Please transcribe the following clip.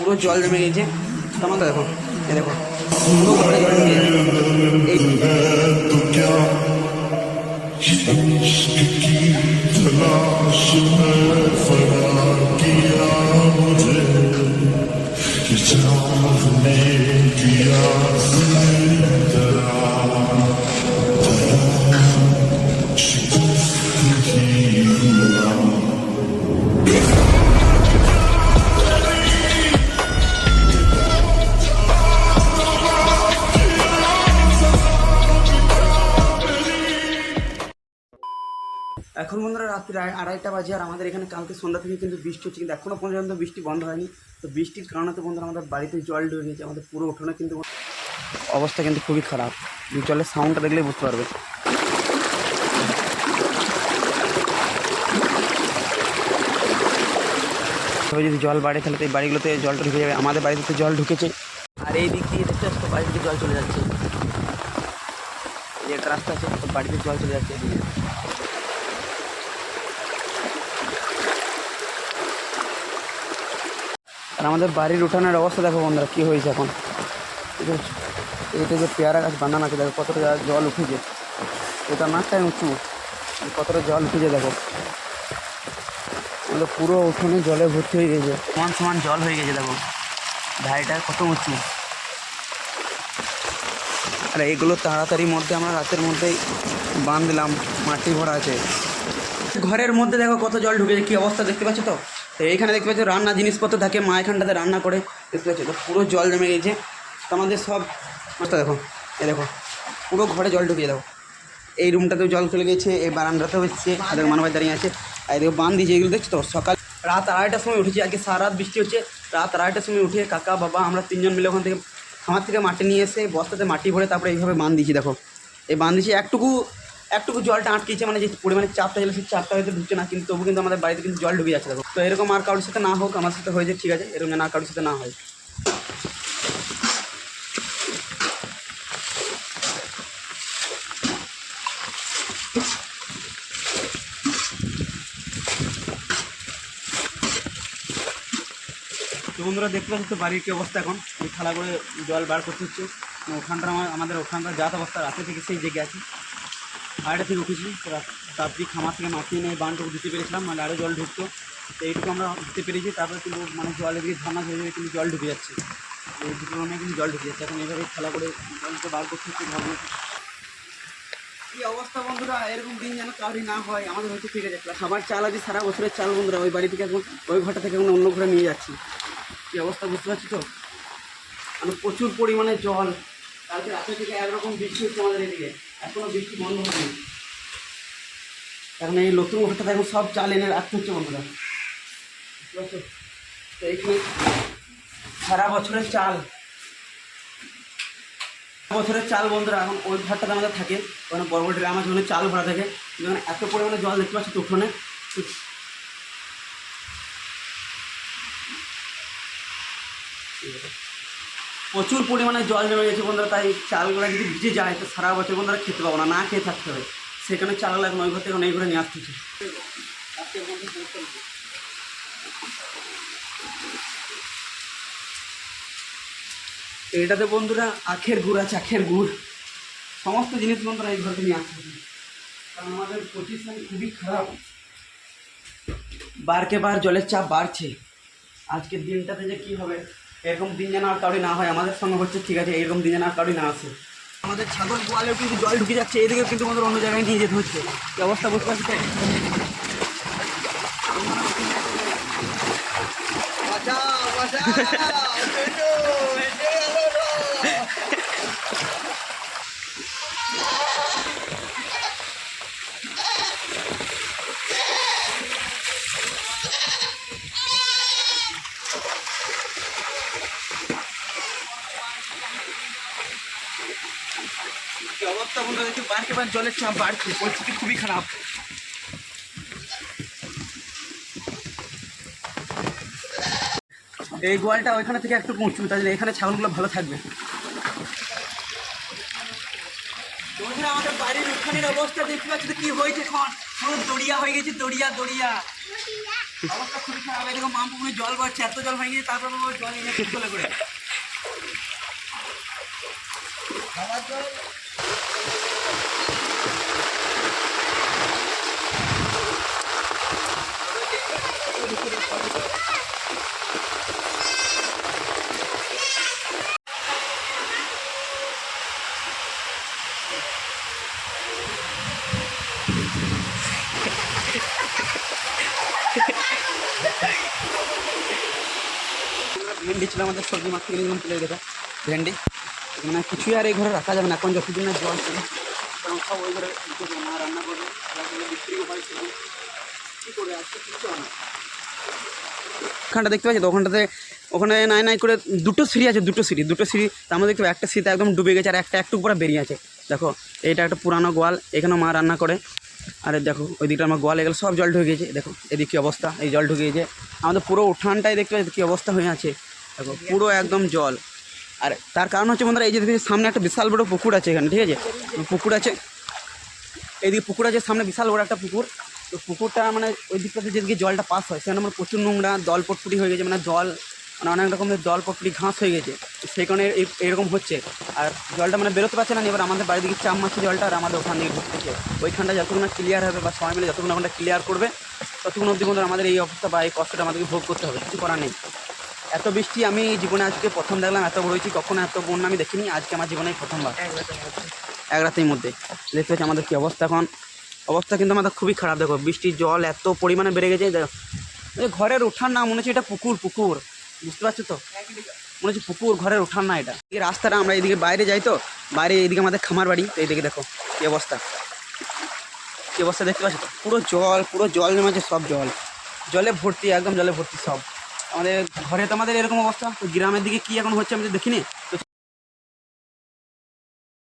পুরো জল জমে গেছে। টমাটো দেখো এই দেখো পুরো ঘরে জল ঢুকে গেছে। এই। বন্ধুরা রাত্রি আড়াইটা বাজে আর আমাদের এখানে কালকে সন্ধ্যা থেকে কিন্তু বৃষ্টি হচ্ছে, কিন্তু এখনও পর্যন্ত বৃষ্টি বন্ধ হয়নি। তো বৃষ্টির কারণে তো বন্ধুরা আমাদের বাড়িতে জল ঢুকে গেছে, আমাদের পুরো উঠোনে কিন্তু অবস্থা কিন্তু খুবই খারাপ। জলের সাউন্ডটা দেখলেই বুঝতে পারবে। তবে যদি জল বাড়ে, তাহলে তো এই বাড়িগুলোতে জলটা ঢুকে যাবে। আমাদের বাড়িতে তো জল ঢুকেছে। আর এই দিক দিয়ে দেখতে পাচ্ছ বাড়ি থেকে জল চলে যাচ্ছে। এই একটা রাস্তা আছে, বাড়িতে জল চলে যাচ্ছে। আর আমাদের বাড়ির উঠানের অবস্থা দেখো বন্ধুরা, কী হয়েছে এখন? এই যে- পেয়ারা গাছ বানানো আছে, দেখো কতটা জল উঠেছে। এটা নাকটাই উঁচু, কতটা জল উঠেছে দেখো। আমাদের পুরো উঠোনে জলে ভর্তি হয়ে গেছে। সমান সমান জল হয়ে গেছে দেখো। ধারিটা কত উঁচু। আর এগুলো তাড়াতাড়ির মধ্যে আমরা রাতের মধ্যেই বাঁধলাম, মাটি ভরা আছে। ঘরের মধ্যে দেখো কত জল ঢুকেছে, কী অবস্থা দেখতে পাচ্ছ তো? তো এইখানে দেখতে পাচ্ছ রান্না জিনিসপত্র থাকে, মা এখানটাতে রান্না করে। দেখতে পাচ্ছ তো পুরো জল জমে গেছে। তো আমাদের সব অবস্থা দেখো, এ দেখো, পুরো ঘরে জল ঢুকিয়ে দেখো এই রুমটাতেও জল চলে গেছে, এই বারান্দাতেও হচ্ছে আর দেখো মানবাই দাঁড়িয়ে আছে। আর এদিকে বান দিয়েছে এগুলো, দেখছ তো? সকাল রাত আড়াইটার সময় উঠেছি, আজকে সারা রাত বৃষ্টি হচ্ছে। রাত আড়াইটার সময় উঠে কাকা, বাবা, আমরা তিনজন মিলে ওখান থেকে খামার থেকে মাটি নিয়ে এসে বস্তাতে মাটি ভরে তারপরে এইভাবে বান দিয়েছি দেখো। এই বান দিয়েছি একটুকু একটুকু জলটা আটকেছে মানে যে পরিমাণে চাপটা ছিল, সেই চাপটা হয়তো ঢুকছে না, কিন্তু তবু কিন্তু আমাদের বাড়িতে কিন্তু জল ঢুকে যাচ্ছে তো এরকম আর কারোর সাথে না হোক, আমার সাথে হয়ে যায় ঠিক আছে। এরকম যেন আর কারোর সাথে না হয়। তো বন্ধুরা, দেখতে পাচ্ছি তো বাড়ির কি অবস্থা এখন? এই থালা করে জল বার করতে হচ্ছে। ওখানটা আমাদের ওখানটা যাত অবস্থা, রাতে থেকে সেই জেগে আছি। আড়াইটা থেকে উঠেছি। তো রাত- খামার থেকে মাটি এই বানটুকু দিতে পেরেছিলাম মানে আরও জল ঢুকতো। তো এইটুকু আমরা দিতে পেরেছি, তারপরে কিন্তু মানে জল এদিকে ঝর্ণা ধরে ধরে কিন্তু জল ঢুকে যাচ্ছে। এই দুটো কিন্তু জল ঢুকে যাচ্ছে। এখন এইভাবে খেলা করে জলটা বার করতে হচ্ছে ভাবনা কি অবস্থা বন্ধুরা? এরকম দিন যেন কাউরি না হয়। আমাদের হয়তো ঠিক আছে। খাবার চাল আছে, সারা বছরের চাল বন্ধুরা। ওই বাড়ি থেকে এখন, ওই ঘরটা থেকে এখন অন্য ঘরে নিয়ে যাচ্ছি। কি অবস্থা বুঝতে পারছি তো? মানে প্রচুর পরিমাণে জল। কালকে রাতে থেকে একরকম বৃষ্টি হচ্ছে আমাদের এদিকে। এখনও বৃষ্টি বন্ধ হয়নি। এখন এই নতুন ঘরটাতে এখন সব চাল এনে রাখতে হচ্ছে বন্ধুরা। এইখানে সারা বছরের চাল। বছরের চাল বন্ধুরা, এখন ওই ঘরটাতে আমাদের থাকে। ওখানে বড় বড় ড্রাম চাল ভরা থাকে। ওখানে এত পরিমাণে জল দেখতে পাচ্ছি তো প্রচুর পরিমাণে জল জমে গেছে বন্ধুরা, তাই চালগুলো যদি ভিজে যায়, তো সারা বছর বন্ধুরা খেতে পাবো না না খেয়ে থাকতে হবে। সেখানে চালগুলো এখন ওই ঘর থেকে এই ঘরে নিয়ে আসতেছে। এটাতে বন্ধুরা আখের গুড় আছে, আখের গুড়। সমস্ত জিনিস বন্ধুরা এই ঘরকে নিয়ে আসতে হবে কারণ আমাদের পজিশন খুবই খারাপ। বারকে বার জলের চাপ বাড়ছে। আজকের দিনটাতে যে কী হবে? এরকম দিন যেন আর কারোই না হয় আমাদের সঙ্গে হচ্ছে ঠিক আছে এরকম দিন যেন আর কারোই না আসে আমাদের ছাগল গোয়ালেও কিন্তু জল ঢুকে যাচ্ছে এদিকে কিন্তু আমাদের অন্য জায়গায় নিয়ে যেতে হচ্ছে কি অবস্থা বুঝতে পারছি? কি অবস্থা বন্ধু দেখছি বারকে বার জলের চাপ বাড়ছে, পরিস্থিতি খুবই খারাপ। এই গোয়ালটা ওইখানে থেকে একটু উঁচু তাই এখানে ছাগলগুলো ভালো থাকবে। বন্ধুরা, আমাদের বাড়ির উঠানের অবস্থা দেখতে পাচ্ছি কি হয়েছে এখন? পুরো দড়িয়া হয়ে গেছে, দড়িয়া দড়িয়া। অবস্থা খুবই খারাপ। দেখো মাম জল বাড়ছে, এত জল হয়নি তারপর জল এনে চলে করে। ভেন্ডি ছিল আমাদের সবজি মাছ থেকে তুলে দেখো ভেন্ডি। মানে কিছুই আর এই ঘরে রাখা যাবে না, এখন যতদিন না জল ছিল কারণ সব ওই ঘরে মা রান্না করবে কী করে হয় না। ওখানটা দেখতে পাচ্ছি তো ওখানটাতে ওখানে নাই নাই করে দুটো সিঁড়ি আছে, দুটো সিঁড়ি দুটো সিঁড়ি, তার মধ্যে দেখতে একটা সিঁড়িতে একদম ডুবে গেছে, আর একটা একটু করে বেরিয়ে আছে। দেখো, এইটা একটা পুরানো গোয়াল এখানে মা রান্না করে। আর দেখো, ওই দিকটা আমার গোয়াল এগুলো সব জল ঢুকে গেছে। দেখো, এদিক কী অবস্থা? এই জল ঢুকে গেছে। আমাদের পুরো উঠানটাই দেখতে পাচ্ছি কী অবস্থা হয়ে আছে। দেখো, পুরো একদম জল। আর তার কারণ হচ্ছে বন্ধুরা, এই যে সামনে একটা বিশাল বড় পুকুর আছে এখানে, ঠিক আছে? পুকুর আছে এইদিকে পুকুর আছে, সামনে বিশাল বড় একটা পুকুর। তো পুকুরটা মানে ওই দিকটাতে যেদিকে জলটা পাস হয়, সেখানে আমার প্রচুর নোংরা দল পটপুটি হয়ে গেছে মানে জল মানে অনেক রকমের দল পটপুটি ঘাস হয়ে গেছে, সেই কারণে এরকম হচ্ছে। আর জলটা মানে বেরোতে পারছে না, এবার আমাদের বাড়ির দিকে চাপ মারছে জলটা, আর আমাদের ওখান দিকে ঢুকতেছে ওইখানটা যতক্ষণ ক্লিয়ার হবে, বা সবাই মিলে যতক্ষণ ওখানটা ক্লিয়ার করবে, ততক্ষণ অবধি আমাদের এই অবস্থা বা এই কষ্টটা আমাদেরকে ভোগ করতে হবে, কিছু করার নেই। এত বৃষ্টি আমি জীবনে আজকে প্রথম দেখলাম, এত বড় হয়েছি, কখনো এত বন্যা আমি দেখিনি, আজকে আমার জীবনে প্রথমবার। এক রাতের মধ্যে। দেখতে পাচ্ছি আমাদের কী অবস্থা এখন। অবস্থা কিন্তু আমাদের খুবই খারাপ, দেখো বৃষ্টির জল এত পরিমাণে বেড়ে গেছে ঘরের ওঠার না, মনে হচ্ছে এটা পুকুর পুকুর। বুঝতে পারছ তো? মনে হচ্ছে পুকুর, ঘরের ওঠার না এটা। এই রাস্তাটা আমরা এদিকে বাইরে যাই তো, বাইরে এইদিকে আমাদের খামার বাড়ি, তো এইদিকে দেখো কী অবস্থা। কী অবস্থা দেখতে পাচ্ছ পুরো জল পুরো জল জমেছে সব জল। জলে ভর্তি, একদম জলে ভর্তি সব। আমাদের ঘরে তো আমাদের এরকম অবস্থা? তো গ্রামের দিকে কি এখন হচ্ছে আমি তো দেখিনি।